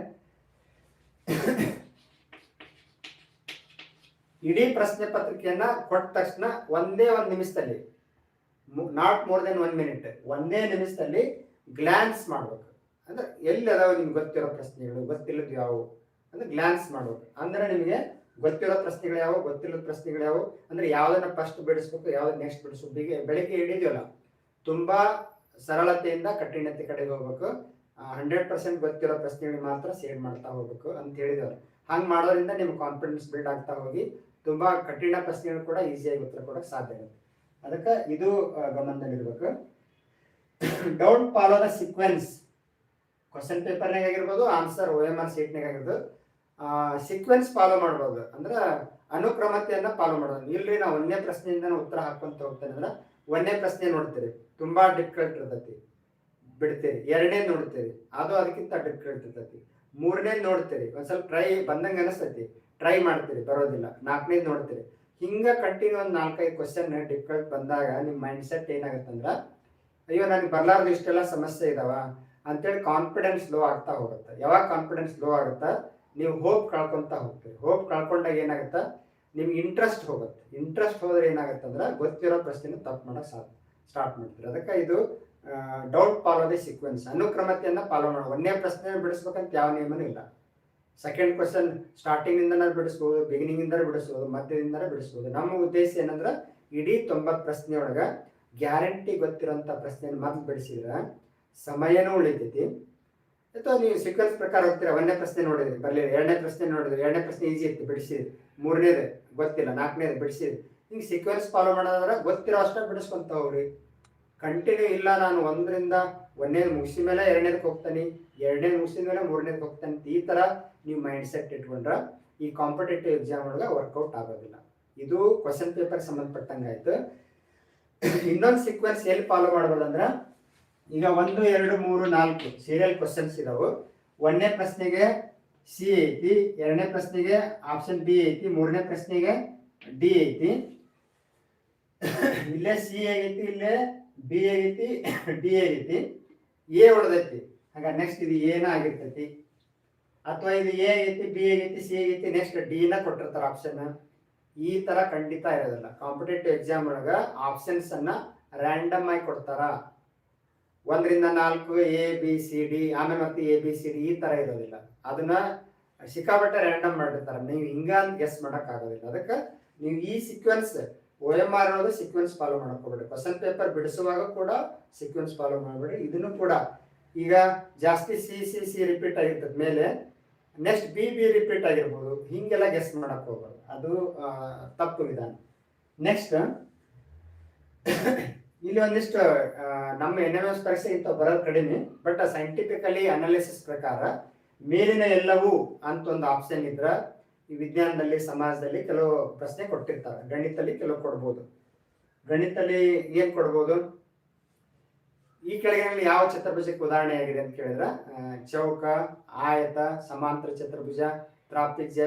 ಇಡೀ ಪ್ರಶ್ನೆ ಪತ್ರಿಕೆಯನ್ನ ಕೊಟ್ಟ ತಕ್ಷಣ ಒಂದೇ ಒಂದು ನಿಮಿಷದಲ್ಲಿ. Not more than one minute ಒಂದೇ ನಿಮಿಷದಲ್ಲಿ ಗ್ಲಾನ್ಸ್ ಮಾಡ್ಬೇಕು. ಅಂದ್ರೆ ಎಲ್ಲಿ ಅದಾವ ನಿಮ್ಗೆ ಗೊತ್ತಿರೋ ಪ್ರಶ್ನೆಗಳು ಗೊತ್ತಿಲ್ಲದ ಯಾವುವು ಅಂದ್ರೆ ಗ್ಲಾನ್ಸ್ ಮಾಡ್ಬೇಕು. ಅಂದ್ರೆ ನಿಮಗೆ ಗೊತ್ತಿರೋ ಪ್ರಶ್ನೆಗಳು ಯಾವ, ಗೊತ್ತಿಲ್ಲದ ಪ್ರಶ್ನೆಗಳು ಯಾವ? ಅಂದ್ರೆ ಯಾವ್ದನ್ನ ಫಸ್ಟ್ ಬಿಡಿಸ್ಬೇಕು, ಯಾವ್ದನ್ನ ನೆಕ್ಸ್ಟ್ ಬಿಡಿಸ್ಬೇಕು? ಹೀಗೆ ಬೆಳಿಗ್ಗೆ ಹಿಡಿದೀವಲ್ಲ ತುಂಬಾ ಸರಳತೆಯಿಂದ, ಕಠಿಣತೆ ಕಡೆಗೆ ಹೋಗ್ಬೇಕು. ಹಂಡ್ರೆಡ್ ಪರ್ಸೆಂಟ್ ಗೊತ್ತಿರೋ ಪ್ರಶ್ನೆಗಳು ಮಾತ್ರ ಸೇವ್ ಮಾಡ್ತಾ ಹೋಗ್ಬೇಕು ಅಂತ ಹೇಳಿದವರು. ಹಂಗೆ ಮಾಡೋದ್ರಿಂದ ನಿಮ್ಗೆ ಕಾನ್ಫಿಡೆನ್ಸ್ ಬಿಲ್ಡ್ ಆಗ್ತಾ ಹೋಗಿ, ತುಂಬಾ ಕಠಿಣ ಪ್ರಶ್ನೆಗಳು ಕೂಡ ಈಸಿಯಾಗಿ ಉತ್ತರ ಕೊಡೋಕೆ ಸಾಧ್ಯ ಅದಕ್ಕೆ ಇದು ಗಮನದಲ್ಲಿರ್ಬೇಕು. Don't follow the sequence question ಪೇಪರ್ನಾಗ ಆಗಿರ್ಬೋದು ಆನ್ಸರ್ ಓ ಎಂ ಆರ್ ಸೀಟ್ನಾಗ ಆಗಿರ್ಬೋದು. ಸೀಕ್ವೆನ್ಸ್ ಫಾಲೋ ಮಾಡ್ಬೋದು. ಅಂದ್ರೆ ಅನುಕ್ರಮತೆಯನ್ನ ಫಾಲೋ ಮಾಡೋದು. ಇಲ್ರಿ ನಾವು ಒಂದೇ ಪ್ರಶ್ನೆಯಿಂದ ಉತ್ತರ ಹಾಕೊಂತ ಹೋಗ್ತೇನೆ ಅಂದ್ರೆ ಒಂದೇ ಪ್ರಶ್ನೆ ನೋಡ್ತೀರಿ. ತುಂಬಾ ಡಿಫಿಕಲ್ಟ್ ಇರ್ತೈತಿ. ಬಿಡ್ತೀರಿ. ಎರಡನೇ ನೋಡ್ತೀರಿ. ಅದು ಅದಕ್ಕಿಂತ ಡಿಫಿಕಲ್ಟ್ ಇರ್ತೈತಿ. ಮೂರನೇ ನೋಡ್ತೀರಿ. ಒಂದ್ ಸ್ವಲ್ಪ ಟ್ರೈ ಬಂದಂಗ ಅನಿಸ್ತೈತಿ. ಟ್ರೈ ಮಾಡ್ತೀರಿ, ಬರೋದಿಲ್ಲ. ನಾಲ್ಕನೇದು ನೋಡ್ತೀರಿ. ಹಿಂಗ ಕಂಟಿನ್ಯೂ ಒಂದು ನಾಲ್ಕೈದು ಕ್ವಶನ್ ಡಿಫಿಕಲ್ಟ್ ಬಂದಾಗ ನಿಮ್ಮ ಮೈಂಡ್ ಸೆಟ್ ಏನಾಗುತ್ತಂದ್ರ ಅಯ್ಯೋ, ನನಗೆ ಬರ್ಲಾರ್ದು ಇಷ್ಟೆಲ್ಲ ಸಮಸ್ಯೆ ಇದಾವ ಅಂತೇಳಿ ಕಾನ್ಫಿಡೆನ್ಸ್ ಲೋ ಆಗ್ತಾ ಹೋಗುತ್ತೆ. ಯಾವಾಗ ಕಾನ್ಫಿಡೆನ್ಸ್ ಲೋ ಆಗುತ್ತಾ? ನೀವು ಹೋಪ್ ಕಳ್ಕೊತಾ ಹೋಗ್ತೀರಿ. ಹೋಪ್ ಕಳ್ಕೊಂಡಾಗ ಏನಾಗುತ್ತೆ? ನಿಮ್ಗೆ ಇಂಟ್ರೆಸ್ಟ್ ಹೋಗುತ್ತೆ. ಇಂಟ್ರೆಸ್ಟ್ ಹೋದ್ರೆ ಏನಾಗುತ್ತೆ ಅಂದ್ರೆ ಗೊತ್ತಿರೋ ಪ್ರಶ್ನೆನ ತಪ್ಪು ಮಾಡೋ ಸಾಧ್ಯ ಸ್ಟಾರ್ಟ್ ಮಾಡ್ತೀರಿ. ಅದಕ್ಕೆ ಇದು ಡೌಟ್ ಫಾಲೋ ದಿ ಸೀಕ್ವೆನ್ಸ್ ಅನುಕ್ರಮತೆಯನ್ನು ಫಾಲೋ ಮಾಡಿ ಒಂದೇ ಪ್ರಶ್ನೆ ಬಿಡಿಸ್ಬೇಕಂತ ಯಾವ ನಿಯಮನೂ ಇಲ್ಲ. ಸೆಕೆಂಡ್ ಕ್ವಶನ್ ಸ್ಟಾರ್ಟಿಂಗ್ ಇಂದನೇ ಬಿಡಿಸ್ಬೋದು ಬಿಗಿನಿಂಗ್ ಇಂದ ಬಿಡಿಸ್ಬೋದು, ಮಧ್ಯದಿಂದನೇ ಬಿಡಿಸ್ಬೋದು. ನಮ್ಮ ಉದ್ದೇಶ ಏನಂದ್ರೆ ಇಡೀ ತೊಂಬತ್ತು ಪ್ರಶ್ನೆ ಒಳಗ ಗ್ಯಾರಂಟಿ ಗೊತ್ತಿರೋಂಥ ಪ್ರಶ್ನೆಯನ್ನು ಮೊದಲು ಬಿಡಿಸಿದ್ರ ಸಮಯನೂ ಉಳಿತೈತಿ. ಅಥವಾ ನೀವು ಸೀಕ್ವೆನ್ಸ್ ಪ್ರಕಾರ ಹೋಗ್ತೀರ? ಒಂದನೇ ಪ್ರಶ್ನೆ ನೋಡಿದ್ರಿ ಬರ್ಲಿ ಎರಡನೇ ಪ್ರಶ್ನೆ ನೋಡಿದ್ರಿ, ಎರಡನೇ ಪ್ರಶ್ನೆ ಈಸಿ ಇತ್ತು, ಬಿಡಿಸಿದ್ರಿ. ಮೂರನೇದು ಗೊತ್ತಿಲ್ಲ, ನಾಲ್ಕನೇದು ಬಿಡಿಸಿದ್ರಿ. ಹಿಂಗೆ ಸೀಕ್ವೆನ್ಸ್ ಫಾಲೋ ಮಾಡೋದಾದ್ರೆ ಗೊತ್ತಿರೋ ಅಷ್ಟೇ ಬಿಡಿಸ್ಕೊಂತ ಹೋಗ್ರಿ ಕಂಟಿನ್ಯೂ ಇಲ್ಲ, ನಾನು ಒಂದರಿಂದ ಒಂದನೇದು ಮುಗಿಸಿದ ಮೇಲೆ ಎರಡನೇದಕ್ಕೆ ಹೋಗ್ತಾನೆ, ಎರಡನೇದು ಮುಗಿಸಿದ ಮೇಲೆ ಮೂರನೇದಕ್ಕೆ ಹೋಗ್ತಾನೆ ಈ ಥರ ನೀವು ಮೈಂಡ್ ಸೆಟ್ ಇಟ್ಕೊಂಡ್ರೆ ಈ ಕಾಂಪಿಟೇಟಿವ್ ಎಕ್ಸಾಮ್ ಒಳಗೆ ವರ್ಕೌಟ್ ಆಗೋದಿಲ್ಲ. ಇದು ಕ್ವಶನ್ ಪೇಪರ್ ಸಂಬಂಧಪಟ್ಟಂಗೆ ಆಯ್ತು ಇನ್ನೊಂದು ಸೀಕ್ವೆನ್ಸ್ ಎಲ್ಲಿ ಫಾಲೋ ಮಾಡ್ಬೋದಂದ್ರೆ ಈಗ ಒಂದು, ಎರಡು, ಮೂರು, ನಾಲ್ಕು ಸೀರಿಯಲ್ ಕ್ವಶನ್ಸ್ ಇದಾವು. ಒಂದನೇ ಪ್ರಶ್ನೆಗೆ ಸಿ ಐತಿ, ಎರಡನೇ ಪ್ರಶ್ನೆಗೆ ಆಪ್ಷನ್ ಬಿ ಐತಿ, ಮೂರನೇ ಪ್ರಶ್ನೆಗೆ ಡಿ ಐತಿ. ಇಲ್ಲೇ ಸಿ ಆಗೈತಿ ಇಲ್ಲೇ ಬಿ ಆಗೈತಿ ಡಿ ಆಗೈತಿ ಎ ಉಳ್ದೈತಿ. ಹಾಗ ನೆಕ್ಸ್ಟ್ ಇದು ಏನ ಆಗಿರ್ತೈತಿ. ಅಥವಾ ಇದು ಎ ಆಗೈತಿ ಬಿ ಆಗೈತಿ ಸಿ ಆಗೈತಿ ನೆಕ್ಸ್ಟ್ ಡಿನ ಕೊಟ್ಟಿರ್ತಾರ ಆಪ್ಷನ್ ಈ ತರ ಖಂಡಿತ ಇರೋದಿಲ್ಲ. ಕಾಂಪಿಟೇಟಿವ್ ಎಕ್ಸಾಮ್ ಒಳಗ ಆಪ್ಷನ್ಸ್ ಅನ್ನ ರ್ಯಾಂಡಮ್ ಆಗಿ ಕೊಡ್ತಾರ. ಒಂದರಿಂದ ನಾಲ್ಕು ಎ ಬಿ ಸಿ ಡಿ ಆಮೇಲೆ ಮತ್ತೆ ಎ ಬಿ ಸಿ ಡಿ ಈ ತರ ಇರೋದಿಲ್ಲ. ಅದನ್ನ ಸಿಕ್ಕಾಪಟ್ಟೆ ರ್ಯಾಂಡಮ್ ಮಾಡಿರ್ತಾರೆ. ನೀವು ಹಿಂಗ ಅಂತ ಗೆಸ್ ಮಾಡಕ್ ಆಗೋದಿಲ್ಲ. ಅದಕ್ಕೆ ನೀವು ಈ ಸೀಕ್ವೆನ್ಸ್ ಒ ಎಂ ಆರ್ ಅನ್ನೋದು ಸೀಕ್ವೆನ್ಸ್ ಫಾಲೋ ಮಾಡಕ್ ಹೋಗ್ಬೇಡಿ ಕ್ವಶನ್ ಪೇಪರ್ ಬಿಡಿಸುವಾಗ ಕೂಡ ಸೀಕ್ವೆನ್ಸ್ ಫಾಲೋ ಮಾಡಬೇಡಿ. ಇದನ್ನು ಕೂಡ ಈಗ ಜಾಸ್ತಿ ಸಿ ಸಿ ಸಿ ರಿಪೀಟ್ ಆಗಿರ್ತದ. ಮೇಲೆ ನೆಕ್ಸ್ಟ್ ಬಿ ಬಿ ರಿಪೀಟ್ ಆಗಿರ್ಬೋದು. ಹಿಂಗೆಲ್ಲ ಗೆಸ್ ಮಾಡಕ್ ಹೋಗ್ಬಾರ್ದು. ಅದು ತಪ್ಪು ವಿಧಾನ. ನೆಕ್ಸ್ಟ್ ಇಲ್ಲಿ ಒಂದಿಷ್ಟು ನಮ್ಮ ಎನ್ ಎಂ ಎಸ್ ಪರೀಕ್ಷೆ ಇಂಥ ಬರೋದು ಕಡಿಮೆ ಬಟ್ ಸೈಂಟಿಫಿಕಲಿ ಅನಾಲಿಸಿಸ್ ಪ್ರಕಾರ ಮೇಲಿನ ಎಲ್ಲವೂ ಅಂತ ಒಂದು ಆಪ್ಷನ್ ಇದ್ರ, ಈ ವಿಜ್ಞಾನದಲ್ಲಿ, ಸಮಾಜದಲ್ಲಿ ಕೆಲವು ಪ್ರಶ್ನೆ ಕೊಟ್ಟಿರ್ತಾರೆ. ಗಣಿತಲ್ಲಿ ಕೆಲವು ಕೊಡ್ಬೋದು. ಗಣಿತದಲ್ಲಿ ಏನ್ ಕೊಡ್ಬೋದು? ಈ ಕೆಳಗಿನಲ್ಲಿ ಯಾವ ಚತುರ್ಭುಜಕ್ಕೆ ಉದಾಹರಣೆ ಆಗಿದೆ ಅಂತ ಕೇಳಿದ್ರೆ ಚೌಕ, ಆಯತ, ಸಮಾಂತರ ಚತುರ್ಭುಜ ತ್ರಾಪಿಜ್ಯ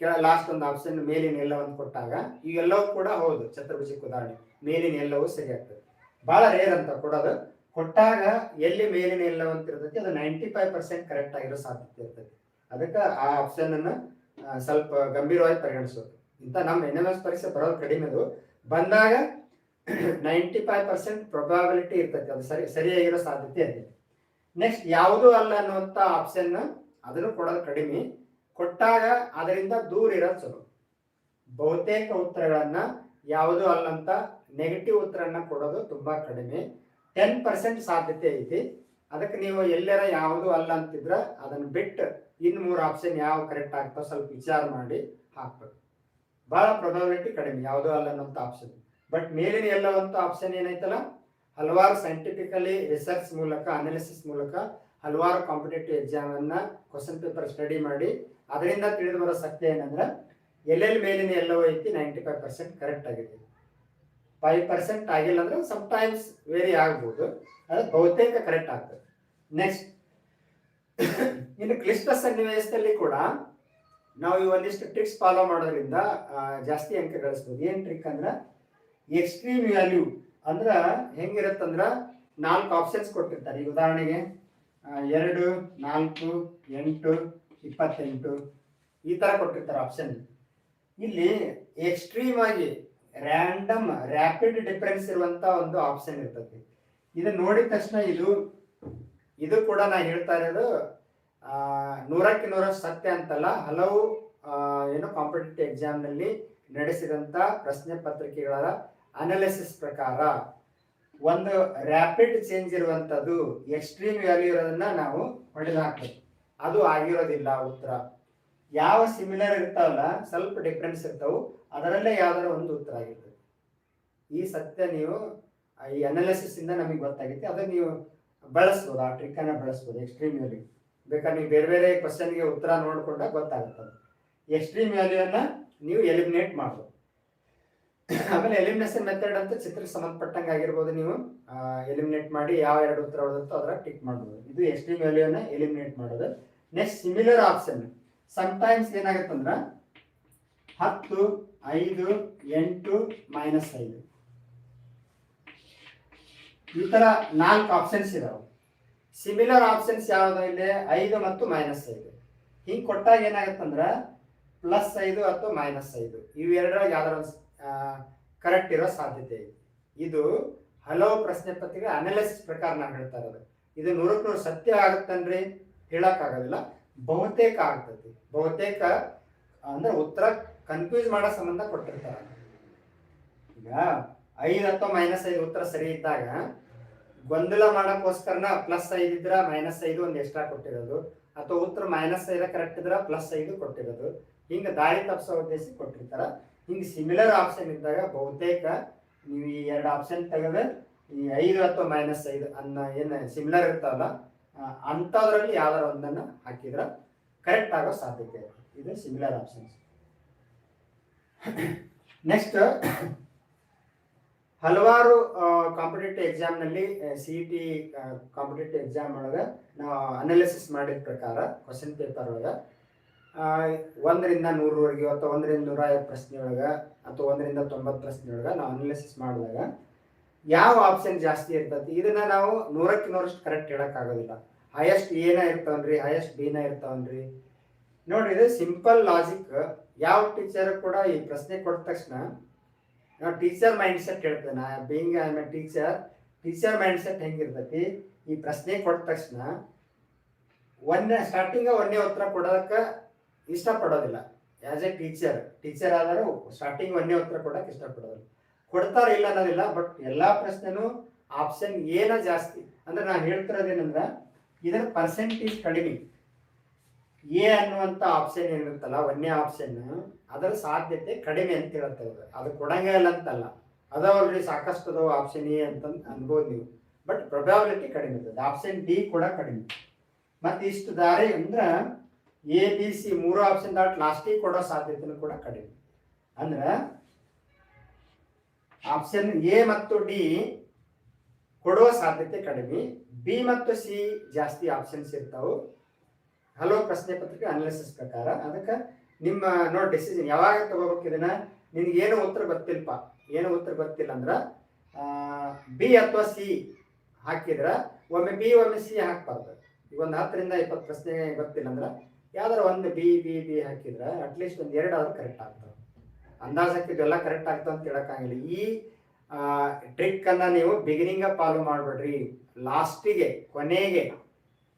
ಕೆಳ ಲಾಸ್ಟ್ ಒಂದು ಆಪ್ಷನ್ ಮೇಲಿನ ಎಲ್ಲವನ್ನು ಕೊಟ್ಟಾಗ, ಇವೆಲ್ಲವೂ ಕೂಡ ಹೌದು ಚತುರ್ಭುಜಕ್ಕೆ ಉದಾಹರಣೆ. ಮೇಲಿನ ಎಲ್ಲವೂ ಸರಿ ಆಗ್ತದೆ. ಬಹಳ ರೇರ್ ಅಂತ ಕೊಡೋದು. ಕೊಟ್ಟಾಗ ಎಲ್ಲಿ ಮೇಲಿನ ಎಲ್ಲವೂ ಅಂತ ಇರ್ತೈತಿ, ಅದು ನೈಂಟಿ ಫೈವ್ ಪರ್ಸೆಂಟ್ ಕರೆಕ್ಟ್ ಆಗಿರೋ ಸಾಧ್ಯತೆ ಇರ್ತೈತಿ. ಅದಕ್ಕೆ ಆ ಆಪ್ಷನ್ ಅನ್ನ ಸ್ವಲ್ಪ ಗಂಭೀರವಾಗಿ ಪರಿಗಣಿಸೋದು. ಇಂಥ ನಮ್ಮ ಎನ್ ಎಂ ಎಸ್ ಪರೀಕ್ಷೆ ಬರೋದು ಕಡಿಮೆ ಅದು ಬಂದಾಗ ನೈಂಟಿ ಫೈವ್ ಪರ್ಸೆಂಟ್ ಪ್ರೊಬಾಬಿಲಿಟಿ ಇರ್ತೈತಿ, ಅದು ಸರಿ, ಸರಿಯಾಗಿರೋ ಸಾಧ್ಯತೆ ಇದೆ. ನೆಕ್ಸ್ಟ್ ಯಾವುದೂ ಅಲ್ಲ ಅನ್ನುವಂಥ ಆಪ್ಷನ್ ಅದನ್ನು ಕೊಡೋದು ಕಡಿಮೆ. ಕೊಟ್ಟಾಗ ಅದರಿಂದ ದೂರ ಇರೋದು ಚಲೋ ಬಹುತೇಕ ಉತ್ತರಗಳನ್ನ ಯಾವುದು ಅಲ್ಲಂತ ನೆಗೆಟಿವ್ ಉತ್ತರನ ಕೊಡೋದು ತುಂಬಾ ಕಡಿಮೆ. ಟೆನ್ ಪರ್ಸೆಂಟ್ ಸಾಧ್ಯತೆ ಐತಿ. ಅದಕ್ಕೆ ನೀವು ಎಲ್ಲರ ಯಾವುದು ಅಲ್ಲ ಅಂತಿದ್ರ ಅದನ್ನ ಬಿಟ್ಟು ಇನ್ನು ಮೂರು ಆಪ್ಷನ್ ಯಾವ ಕರೆಕ್ಟ್ ಆಗ್ತಾವ ಸ್ವಲ್ಪ ವಿಚಾರ ಮಾಡಿ ಹಾಕ್ಬೇಕು. ಬಹಳ ಪ್ರೊಬಾಬಿಲಿಟಿ ಕಡಿಮೆ, ಯಾವುದೂ ಅಲ್ಲ ಅನ್ನೋಂಥ ಆಪ್ಷನ್ ಬಟ್ ಮೇಲಿನ ಎಲ್ಲವಂತ ಆಪ್ಷನ್ ಏನೈತಲ್ಲ ಹಲವಾರು ಸೈಂಟಿಫಿಕಲಿ ರಿಸರ್ಚ್ ಮೂಲಕ ಅನಾಲಿಸಿಸ್ ಮೂಲಕ ಹಲವಾರು ಕಾಂಪಿಟೇಟಿವ್ ಎಕ್ಸಾಮ್ ಅನ್ನ ಕ್ವಶನ್ ಪೇಪರ್ ಸ್ಟಡಿ ಮಾಡಿ, ಅದರಿಂದ ತಿಳಿದು ಬರೋ ಸತ್ಯ ಏನಂದ್ರೆ, ಎಲ್ಲೆಲ್ಲಿ ಮೇಲಿನ ಎಲ್ಲವೂ ಐತಿ ನೈಂಟಿ ಫೈವ್ ಪರ್ಸೆಂಟ್ ಕರೆಕ್ಟ್ ಆಗಿದೆ. ಫೈವ್ ಪರ್ಸೆಂಟ್ ಆಗಿಲ್ಲ ಅಂದ್ರೆ ಟೈಮ್ಸ್ ವೇರಿ ಆಗ್ಬೋದು. ಅದು ಬಹುತೇಕ ಕರೆಕ್ಟ್ ಆಗ್ತದೆ. ನೆಕ್ಸ್ಟ್ ಇನ್ನು ಕ್ಲಿಷ್ಟ ಸನ್ನಿವೇಶದಲ್ಲಿ ಕೂಡ ನಾವು ಈ ಒಂದಿಷ್ಟು ಟ್ರಿಕ್ಸ್ ಫಾಲೋ ಮಾಡೋದ್ರಿಂದ ಜಾಸ್ತಿ ಅಂಕ ಗಳಿಸ್ಬೋದು. ಏನ್ ಟ್ರಿಕ್ ಅಂದ್ರ ಎಕ್ಸ್ಟ್ರೀಮ್ ವ್ಯಾಲ್ಯೂ ಅಂದ್ರೆ ಹೆಂಗಿರತ್ತಂದ್ರ ನಾಲ್ಕು ಆಪ್ಷನ್ಸ್ ಕೊಟ್ಟಿರ್ತಾರೆ. ಈಗ ಉದಾಹರಣೆಗೆ ಎರಡು, ನಾಲ್ಕು, ಎಂಟು, ಇಪ್ಪತ್ತೆಂಟು ಈ ತರ ಕೊಟ್ಟಿರ್ತಾರೆ ಆಪ್ಷನ್ ಇಲ್ಲಿ ಎಕ್ಸ್ಟ್ರೀಮ್ ಆಗಿ ರ್ಯಾಂಡಮ್ ರ್ಯಾಪಿಡ್ ಡಿಫರೆನ್ಸ್ ಇರುವಂತ ಒಂದು ಆಪ್ಷನ್ ಇರ್ತದೆ. ಇದು ನೋಡಿದ ತಕ್ಷಣ ಇದು ಇದು ಕೂಡ ನಾ ಹೇಳ್ತಾ ಇರೋದು ನೂರಕ್ಕೆ ನೂರ ಸತ್ಯ ಅಂತಲ್ಲ, ಹಲವು ಏನು ಕಾಂಪಿಟೇಟಿವ್ ಎಕ್ಸಾಮ್ನಲ್ಲಿ ನಡೆಸಿದಂತ ಪ್ರಶ್ನೆ ಪತ್ರಿಕೆಗಳ ಅನಾಲಿಸಿಸ್ ಪ್ರಕಾರ ಒಂದು ರ್ಯಾಪಿಡ್ ಚೇಂಜ್ ಇರುವಂತದ್ದು ಎಕ್ಸ್ಟ್ರೀಮ್ ವ್ಯಾಲ್ಯೂ ಇರೋದನ್ನ ನಾವು ಹೊಡೆದು ಹಾಕ್ಬೇಕು ಅದು ಆಗಿರೋದಿಲ್ಲ ಉತ್ತರ. ಯಾವ ಸಿಮಿಲರ್ ಇರ್ತಾವಲ್ಲ, ಸ್ವಲ್ಪ ಡಿಫ್ರೆನ್ಸ್ ಇರ್ತಾವು. ಅದರಲ್ಲೇ ಯಾವ್ದಾರ ಒಂದು ಉತ್ತರ ಆಗಿರ್ತದೆ. ಈ ಸತ್ಯ ನೀವು, ಈ ಅನಾಲಿಸಿಸ್ ಇಂದ ನಮಗೆ ಗೊತ್ತಾಗುತ್ತೆ ಅದನ್ನ ನೀವು ಬಳಸ್ಬೋದು, ಆ ಟ್ರಿಕ್ ಅನ್ನ ಬಳಸ್ಬೋದು ಎಕ್ಸ್ಟ್ರೀಮ್ ವ್ಯಾಲ್ಯೂ ಬೇಕಾದ್ರೆ ನೀವು ಬೇರೆ ಬೇರೆ ಕ್ವಶನ್ಗೆ ಉತ್ತರ ನೋಡಿಕೊಂಡಾಗ ಗೊತ್ತಾಗುತ್ತೆ ಎಕ್ಸ್ಟ್ರೀಮ್ ವ್ಯಾಲ್ಯೂ ಅನ್ನ ನೀವು ಎಲಿಮಿನೇಟ್ ಮಾಡ್ಬೋದು. ಆಮೇಲೆ ಎಲಿಮಿನೇಷನ್ ಮೆಥಡ್ ಅಂತ ಚಿತ್ರಕ್ಕೆ ಸಂಬಂಧಪಟ್ಟಂಗೆ ಆಗಿರ್ಬೋದು ನೀವು. ಎಲಿಮಿನೇಟ್ ಮಾಡಿ ಯಾವ ಎರಡು ಉತ್ತರ ಉಳಿದತ್ತೋ ಅದರ ಟಿಕ್ ಮಾಡ್ಬೋದು. ಇದು ಎಕ್ಸ್ಟ್ರೀಮ್ ವ್ಯಾಲ್ಯೂನ ಎಲಿಮಿನೇಟ್ ಮಾಡೋದು. ನೆಕ್ಸ್ಟ್ ಸಿಮಿಲರ್ ಆಪ್ಷನ್ ಸಮ್ಟೈಮ್ಸ್ ಏನಾಗುತ್ತಂದ್ರ ಹತ್ತು, ಐದು, ಎಂಟು ಮೈನಸ್ ಐದು. ಈ ತರ ನಾಲ್ಕು ಆಪ್ಷನ್ಸ್ ಇದಾವೆ. ಸಿಮಿಲರ್ ಆಪ್ಷನ್ಸ್ ಯಾವ್ದು ಇಲ್ಲಿ? ಐದು ಮತ್ತು ಮೈನಸ್ ಐದು. ಹಿಂಗ್ ಕೊಟ್ಟಾಗ ಏನಾಗತ್ತಂದ್ರ ಪ್ಲಸ್ ಐದು ಅಥವಾ ಮೈನಸ್ ಐದು. ಇವೆರಡರಾಗ ಯಾವ್ದಾರ ಕರೆಕ್ಟ್ ಇರೋ ಸಾಧ್ಯತೆ ಇದೆ. ಇದು ಹಲವು ಪ್ರಶ್ನೆ ಪತ್ರಿಕೆ ಅನಾಲಿಸಿಸ್ ಪ್ರಕಾರ ನಾನು ಹೇಳ್ತಾ ಇರೋದು. ಇದು ನೂರಕ್ಕೆ ನೂರು ಸತ್ಯ ಆಗುತ್ತನ್ರಿ ಹೇಳಕ್ ಆಗೋದಿಲ್ಲ, ಬಹುತೇಕ ಆಗ್ತದೆ. ಬಹುತೇಕ ಅಂದ್ರೆ ಉತ್ತರ ಕನ್ಫ್ಯೂಸ್ ಮಾಡೋ ಸಂಬಂಧ ಕೊಟ್ಟಿರ್ತಾರೆ. ಈಗ ಐದು ಅಥವಾ ಮೈನಸ್ ಐದು ಉತ್ತರ ಸರಿ ಇದ್ದಾಗ ಗೊಂದಲ ಮಾಡೋಕ್ಕೋಸ್ಕರನ ಪ್ಲಸ್ ಐದು ಇದ್ರ ಮೈನಸ್ ಐದು ಒಂದು ಎಕ್ಸ್ಟ್ರಾ ಕೊಟ್ಟಿರೋದು, ಅಥವಾ ಉತ್ತರ ಮೈನಸ್ ಐದ ಕರೆಕ್ಟ್ ಇದ್ರ ಪ್ಲಸ್ ಐದು ಕೊಟ್ಟಿರೋದು. ಹಿಂಗೆ ದಾರಿ ತಪ್ಪಿಸೋ ಉದ್ದೇಶ ಕೊಟ್ಟಿರ್ತಾರ. ಹಿಂಗ ಸಿಮಿಲರ್ ಆಪ್ಷನ್ ಇದ್ದಾಗ ಬಹುತೇಕ ನೀವು ಈ ಎರಡು ಆಪ್ಷನ್ ತೆಗೆದ ಈ ಐದು ಅಥವಾ ಮೈನಸ್ ಐದು ಅನ್ನ ಏನು ಸಿಮಿಲರ್ ಇರ್ತಾವಲ್ಲ ಅಂಥದ್ರಲ್ಲಿ ಯಾವ್ದಾರ ಒಂದನ್ನ ಹಾಕಿದ್ರ ಕರೆಕ್ಟ್ ಆಗೋ ಸಾಧ್ಯತೆ ಇದೆ. ಇದು ಸಿಮಿಲರ್ ಆಪ್ಷನ್ಸ್ ನೆಕ್ಸ್ಟ್ ಹಲವಾರು ಕಾಂಪಿಟೇಟಿವ್ ಎಕ್ಸಾಮ್ನಲ್ಲಿ ಸಿ ಟಿ ಕಾಂಪಿಟೇಟಿವ್ ಎಕ್ಸಾಮ್ ಒಳಗೆ ನಾವು ಅನಾಲಿಸಿಸ್ ಮಾಡಿದ ಪ್ರಕಾರ ಕ್ವಶನ್ ಪೇಪರ್ ಒಳಗೆ ಒಂದರಿಂದ ನೂರವರೆಗೆ ಅಥವಾ ಒಂದರಿಂದ ನೂರ ಐವತ್ತು ಪ್ರಶ್ನೆ ಒಳಗೆ ಅಥವಾ ಒಂದರಿಂದ ತೊಂಬತ್ತು ಪ್ರಶ್ನೆ ಒಳಗೆ ನಾವು ಅನಾಲಿಸಿಸ್ ಮಾಡಿದಾಗ ಯಾವ ಆಪ್ಷನ್ ಜಾಸ್ತಿ ಇರ್ತೈತಿ? ಇದನ್ನ ನಾವು ನೂರಕ್ಕೆ ನೂರಷ್ಟು ಕರೆಕ್ಟ್ ಹೇಳೋಕ್ಕಾಗೋದಿಲ್ಲ ಹೈಯೆಸ್ಟ್ ಏನ ಇರ್ತಾವನ್ರಿ ಹೈಯೆಸ್ಟ್ ಬಿನ ಇರ್ತಾವನ್ರಿ. ನೋಡ್ರಿ, ಇದು ಸಿಂಪಲ್ ಲಾಜಿಕ್ ಯಾವ ಟೀಚರ್ ಕೂಡ ಈ ಪ್ರಶ್ನೆ ಕೊಟ್ಟ ತಕ್ಷಣ ನಾವು ಟೀಚರ್ ಮೈಂಡ್ ಸೆಟ್ ಹೇಳ್ತೇನೆ ನಾ being I a teacher teacher mind set ಹೆಂಗಿರ್ತೈತಿ? ಈ ಪ್ರಶ್ನೆ ಕೊಟ್ಟ ತಕ್ಷಣ ಒಂದೇ ಸ್ಟಾರ್ಟಿಂಗ್ ಒಂದೇ ಉತ್ತರ ಕೊಡೋದಕ್ಕೆ ಇಷ್ಟಪಡೋದಿಲ್ಲ. ಆ್ಯಸ್ ಎ ಟೀಚರ್ ಟೀಚರ್ ಆದರೂ ಸ್ಟಾರ್ಟಿಂಗ್ ಒಂದೇ ಉತ್ತರ ಕೊಡಕ್ಕೆ ಇಷ್ಟಪಡೋದಿಲ್ಲ. ಕೊಡ್ತಾರೆ ಇಲ್ಲ ಅನ್ನೋದಿಲ್ಲ ಬಟ್ ಎಲ್ಲಾ ಪ್ರಶ್ನೆನೂ ಆಪ್ಷನ್ ಏನ ಜಾಸ್ತಿ. ಅಂದ್ರೆ ನಾನು ಹೇಳ್ತಿರೋದೇನಂದ್ರ, ಇದರ ಪರ್ಸೆಂಟೇಜ್ ಕಡಿಮೆ. ಎ ಅನ್ನುವಂತ ಆಪ್ಷನ್ ಏನಿರುತ್ತಲ್ಲ, ಒಂದೇ ಆಪ್ಷನ್ ಅದರ ಸಾಧ್ಯತೆ ಕಡಿಮೆ ಅಂತ ಹೇಳ್ತಾ ಇದ್ದಾರೆ. ಅದು ಕೊಡಂಗೇ ಇಲ್ಲ ಅಂತಲ್ಲ. ಅದಾವಲ್ರಿ ಸಾಕಷ್ಟು ಅದಾವ ಆಪ್ಷನ್ ಎ ಅಂತ ಅನ್ಬೋದು ನೀವು. ಬಟ್ ಪ್ರೊಬಾಬಿಲಿಟಿ ಕಡಿಮೆ ಇರ್ತದೆ. ಆಪ್ಷನ್ ಡಿ ಕೂಡ ಕಡಿಮೆ. ಮತ್ತು ಇಷ್ಟು ದಾರಿ ಅಂದ್ರ ಎ ಬಿ ಸಿ ಮೂರು ಆಪ್ಷನ್ ದಾಟ್ ಲಾಸ್ಟಿಗೆ ಕೊಡೋ ಸಾಧ್ಯತೆನೂ ಕೂಡ ಕಡಿಮೆ. ಅಂದ್ರೆ ಆಪ್ಷನ್ ಎ ಮತ್ತು ಡಿ ಕೊಡುವ ಸಾಧ್ಯತೆ ಕಡಿಮೆ. ಬಿ ಮತ್ತು ಸಿ ಜಾಸ್ತಿ ಆಪ್ಷನ್ಸ್ ಇರ್ತಾವೆ. ಹಲೋ ಪ್ರಶ್ನೆ ಪತ್ರಿಕೆ ಅನಾಲಿಸಿಸ್ ಪ್ರಕಾರ. ಅದಕ್ಕೆ ನಿಮ್ಮ ನೋಡಿ ಡಿಸಿಷನ್ ಯಾವಾಗ ತಗೋಬೇಕು ಇದನ್ನ? ನಿನ್ಗೆ ಏನು ಉತ್ತರ ಗೊತ್ತಿಲ್ಲಪ್ಪ. ಏನು ಉತ್ತರ ಗೊತ್ತಿಲ್ಲ ಅಂದ್ರೆ ಬಿ ಅಥವಾ ಸಿ ಹಾಕಿದ್ರ, ಒಮ್ಮೆ ಬಿ ಒಮ್ಮೆ ಸಿ ಹಾಕ್ಬಾರ್ದು. ಈಗ ಒಂದು ಹತ್ತರಿಂದ ಇಪ್ಪತ್ತು ಪ್ರಶ್ನೆ ಗೊತ್ತಿಲ್ಲ ಅಂದ್ರ ಯಾವ್ದಾರ ಒಂದು ಬಿ ಬಿ ಬಿ ಹಾಕಿದ್ರೆ ಅಟ್ಲೀಸ್ಟ್ ಒಂದು ಎರಡು ಆದ್ರೂ ಕರೆಕ್ಟ್ ಆಗ್ತವೆ ಅಂದಾಜಕ್ಕೆ ಇದೆಲ್ಲ ಕರೆಕ್ಟ್ ಆಗ್ತವೆ ಅಂತ ಹೇಳಕ್ಕಾಗಿಲ್ಲ ಈ ಟ್ರಿಕ್ ಅನ್ನ ನೀವು ಬಿಗಿನಿಂಗ್ ಫಾಲೋ ಮಾಡಬೇಡ್ರಿ. ಲಾಸ್ಟಿಗೆ ಕೊನೆಗೆ,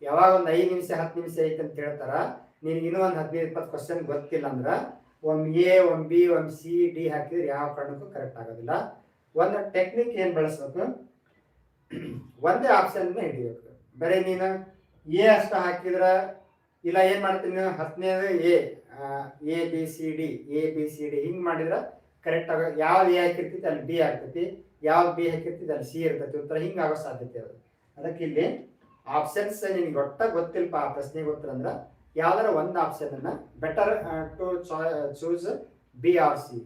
ಯಾವಾಗ ಒಂದು ಐದು ನಿಮಿಷ, ಹತ್ತು ನಿಮಿಷ ಐತೆ ಅಂತ ಹೇಳ್ತಾರ, ನಿನ್ಗೆ ಇನ್ನೂ ಒಂದು ಹದಿನೈದು, ಇಪ್ಪತ್ತು ಕ್ವಶನ್ ಗೊತ್ತಿಲ್ಲ ಅಂದ್ರೆ ಒಮ್ ಎ ಒಮ್ ಬಿ ಒಮ್ ಸಿ ಡಿ ಹಾಕಿದ್ರೆ ಯಾವ ಕಾರಣಕ್ಕೂ ಕರೆಕ್ಟ್ ಆಗೋದಿಲ್ಲ. ಒಂದು ಟೆಕ್ನಿಕ್ ಏನು ಬಳಸ್ಬೇಕು? ಒಂದೇ ಆಪ್ಷನ್ ಹಿಡಿಬೇಕು. ಬರೀ ನೀನು ಎ ಅಷ್ಟು ಹಾಕಿದ್ರ ಇಲ್ಲ, ಏನ್ ಮಾಡ್ತೀನಿ ಹತ್ತನೇದು A A, B, C, D, A, B, C, D ಹಿಂಗ್ ಮಾಡಿದ್ರ ಕರೆಕ್ಟ್ ಆಗ ಯಾವ್ದು ಎ ಹಾಕಿರ್ತೈತಿ ಅಲ್ಲಿ ಬಿ ಆಗ್ತೈತಿ ಯಾವ್ದು ಬಿ ಹಾಕಿರ್ತೈತಿ ಅಲ್ಲಿ ಸಿ ಇರ್ತೈತಿ ಉತ್ತರ ಹಿಂಗ್ ಆಗೋ ಸಾಧ್ಯತೆ ಅದು. ಅದಕ್ಕೆ ಇಲ್ಲಿ ಆಪ್ಷನ್ಸ್ ನಿನ್ಗೆ ಒಟ್ಟ ಗೊತ್ತಿಲ್ಲಪ್ಪ ಆ ಪ್ರಶ್ನೆ ಗೊತ್ತಿಲ್ಲ ಯಾವ್ದಾರ ಒಂದು ಆಪ್ಷನ್ ಅನ್ನ better to choose B or C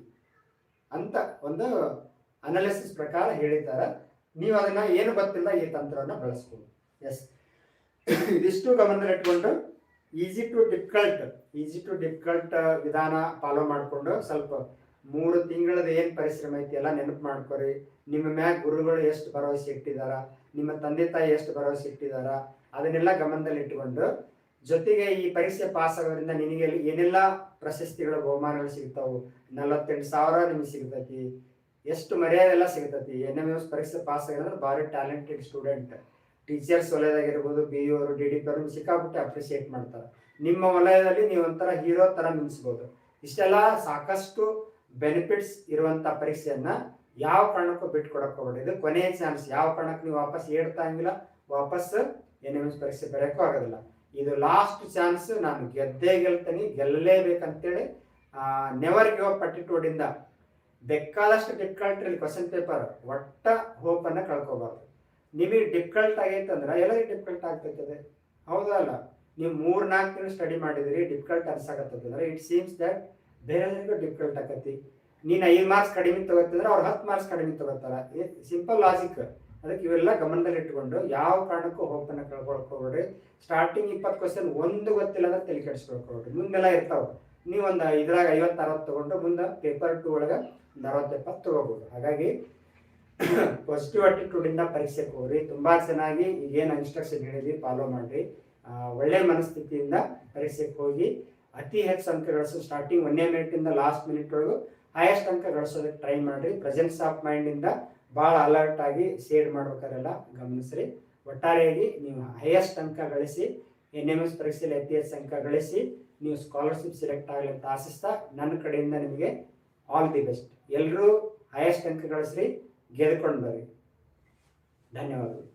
ಅಂತ ಒಂದು ಅನಾಲಿಸಿಸ್ ಪ್ರಕಾರ ಹೇಳಿದ್ದಾರೆ. ನೀವು ಅದನ್ನ ಏನು ಗೊತ್ತಿಲ್ಲ ಈ ತಂತ್ರವನ್ನ ಬಳಸ್ಬೋದು. ಎಸ್ ಇದಿಷ್ಟು ಗಮನದಲ್ಲಿಟ್ಕೊಂಡು easy to difficult, easy to difficult ವಿಧಾನ ಫಾಲೋ ಮಾಡಿಕೊಂಡು ಸ್ವಲ್ಪ ಮೂರು ತಿಂಗಳದ ಏನು ಪರಿಶ್ರಮ ಐತಿ ಎಲ್ಲ ನೆನಪು ಮಾಡ್ಕೊರಿ. ನಿಮ್ಮ ಮ್ಯಾಗ ಗುರುಗಳು ಎಷ್ಟು ಭರವಸೆ ಇಟ್ಟಿದಾರ, ನಿಮ್ಮ ತಂದೆ ತಾಯಿ ಎಷ್ಟು ಭರವಸೆ ಇಟ್ಟಿದಾರ, ಅದನ್ನೆಲ್ಲ ಗಮನದಲ್ಲಿ ಇಟ್ಟುಕೊಂಡು ಜೊತೆಗೆ ಈ ಪರೀಕ್ಷೆ ಪಾಸ್ ಆಗೋದ್ರಿಂದ ನಿನಗೆ ಏನೆಲ್ಲ ಪ್ರಶಸ್ತಿಗಳು, ಬಹುಮಾನಗಳು ಸಿಗ್ತಾವು? ನಲವತ್ತೆಂಟು ಸಾವಿರ ನಿಮ್ಗೆ ಸಿಗ್ತೈತಿ. ಎಷ್ಟು ಮರ್ಯಾದೆ ಎಲ್ಲ ಸಿಗ್ತೈತಿ? ಎನ್ ಎಂ ಎಸ್ ಪರೀಕ್ಷೆ ಪಾಸ್ ಆಗಿದ್ರೆ ಭಾರಿ ಟ್ಯಾಲೆಂಟೆಡ್ ಸ್ಟೂಡೆಂಟ್ ಟೀಚರ್ಸ್ ವಲಯದಾಗಿರ್ಬೋದು ಬಿ ಇ ಅವರು ಡಿ ಡಿ ಪಿ ಅವರು ಸಿಕ್ಕಾಬಿಟ್ಟು ಮಾಡ್ತಾರೆ. ನಿಮ್ಮ ವಲಯದಲ್ಲಿ ನೀವು ಒಂಥರ ಹೀರೋ ಥರ ನಿಲ್ಲಿಸ್ಬೋದು ಇಷ್ಟೆಲ್ಲ ಸಾಕಷ್ಟು ಬೆನಿಫಿಟ್ಸ್ ಇರುವಂಥ ಪರೀಕ್ಷೆಯನ್ನು ಯಾವ ಕಾರಣಕ್ಕೂ ಬಿಟ್ಕೊಡಕ್ಕೆ ಹೋಗ್ಬೇಡಿ. ಇದು ಕೊನೆಯ ಚಾನ್ಸ್ ಯಾವ ಕಾರಣಕ್ಕೆ ನೀವು ವಾಪಸ್ ಏಡ್ತಾಂಗಿಲ್ಲ ವಾಪಸ್ ಎನ್ ಎಂ ಎಸ್ ಪರೀಕ್ಷೆ ಬರೆಯೋಕ್ಕೂ ಆಗೋದಿಲ್ಲ. ಇದು ಲಾಸ್ಟ್ ಚಾನ್ಸ್ ನಾನು ಗೆದ್ದೇ ಗೆಲ್ತೀನಿ. ಗೆಲ್ಲಲೇಬೇಕಂತೇಳಿ ನೆವರ್ ಗಿವ್ ಅಪ್ ಪಟ್ಟಿಟೋಡಿಂದ ಬೇಕಾದಷ್ಟು ಡಿಫಿಕಲ್ಟ್ ಇರಲಿ ಕ್ವಶನ್ ಪೇಪರ್ ಒಟ್ಟ ಹೋಪನ್ನು ಕಳ್ಕೊಬಾರ್ದು. ನಿಮಗೆ ಡಿಫಿಕಲ್ಟ್ ಆಗೈತೆ ಅಂದ್ರೆ ಎಲ್ಲರಿಗೆ ಡಿಫಿಕಲ್ಟ್ ಆಗ್ತೈತದೆ. ಹೌದಾ ಅಲ್ಲ? ನೀವು ಮೂರ್, ನಾಲ್ಕು ತಿಂಗಳು ಸ್ಟಡಿ ಮಾಡಿದ್ರಿ ಡಿಫಿಕಲ್ಟ್ ಅನ್ಸಾಕತ್ತಂದ್ರೆ ಇಟ್ ಸೀಮ್ಸ್ ದಟ್ ಬೇರೆಯವರಿಗೂ ಡಿಫಿಕಲ್ಟ್ ಆಗತ್ತಿ ನೀನು ಐದು ಮಾರ್ಕ್ಸ್ ಕಡಿಮೆ ತಗೋತಂದ್ರೆ ಅವ್ರು ಹತ್ತು ಮಾರ್ಕ್ಸ್ ಕಡಿಮೆ ತಗೋತಾರ. ಸಿಂಪಲ್ ಲಾಜಿಕ್ ಅದಕ್ಕೆ ಇವೆಲ್ಲ ಗಮನದಲ್ಲಿ ಇಟ್ಕೊಂಡು ಯಾವ ಕಾರಣಕ್ಕೂ ಹೋಪನ್ನು ಕಳ್ಕೊಳ್ಕೊಬೇಡ್ರಿ. ಸ್ಟಾರ್ಟಿಂಗ್ ಇಪ್ಪತ್ತು ಕ್ವಶನ್ ಒಂದು ಗೊತ್ತಿಲ್ಲ ಅಂದ್ರೆ ತಲೆ ಕೆಡಿಸ್ಕೊಳ್ಕೊಬೇಡ್ರಿ ಮುಂದೆಲ್ಲ ಇರ್ತಾವ. ನೀವು ಒಂದು ಇದ್ರಾಗ ಐವತ್ತು ಅರವತ್ತು ತಗೊಂಡು ಮುಂದೆ ಪೇಪರ್ ಟು ಒಳಗೆ ಒಂದು ಅರವತ್ತು ಎಪ್ಪತ್ತು ತಗೋಬಹುದು ಹಾಗಾಗಿ ಪಾಸಿಟಿವ್ ಆಟಿಟ್ಯೂಡಿಂದ ಪರೀಕ್ಷೆಗೆ ಹೋಗ್ರಿ. ತುಂಬಾ ಚೆನ್ನಾಗಿ ಏನು ಇನ್ಸ್ಟ್ರಕ್ಷನ್ ಹೇಳಿದ್ವಿ ಫಾಲೋ ಮಾಡಿರಿ. ಒಳ್ಳೆ ಮನಸ್ಥಿತಿಯಿಂದ ಪರೀಕ್ಷೆಗೆ ಹೋಗಿ ಅತಿ ಹೆಚ್ಚು ಅಂಕ ಗಳಿಸು. ಸ್ಟಾರ್ಟಿಂಗ್ ಒಂದನೇ ಮಿನಿಟಿಂದ ಲಾಸ್ಟ್ ಮಿನಿಟ್ ಒಳಗೂ ಹೈಯೆಸ್ಟ್ ಅಂಕ ಗಳಿಸೋದಕ್ಕೆ ಟ್ರೈ ಮಾಡ್ರಿ. ಪ್ರೆಸೆನ್ಸ್ ಆಫ್ ಮೈಂಡಿಂದ ಭಾಳ ಅಲರ್ಟ್ ಆಗಿ ಸೇಡ್ ಮಾಡ್ಬೇಕಾರೆಲ್ಲ ಗಮನಿಸ್ರಿ. ಒಟ್ಟಾರೆಯಾಗಿ ನೀವು ಹೈಯೆಸ್ಟ್ ಅಂಕ ಗಳಿಸಿ ಎನ್ ಎಂ ಎಸ್ ಪರೀಕ್ಷೆಯಲ್ಲಿ ಅತಿ ಹೆಚ್ಚು ಅಂಕ ಗಳಿಸಿ, ನೀವು ಸ್ಕಾಲರ್ಶಿಪ್ ಸೆಲೆಕ್ಟ್ ಆಗಲಿ ಅಂತ ಆಶಿಸ್ತಾ, ನನ್ನ ಕಡೆಯಿಂದ ನಿಮಗೆ ಆಲ್ ದಿ ಬೆಸ್ಟ್ ಎಲ್ಲರೂ ಹೈಯೆಸ್ಟ್ ಅಂಕ ಗಳಿಸ್ರಿ. ಗೆದ್ಕೊಂಡು ಬರ್ರಿ ಧನ್ಯವಾದಗಳು.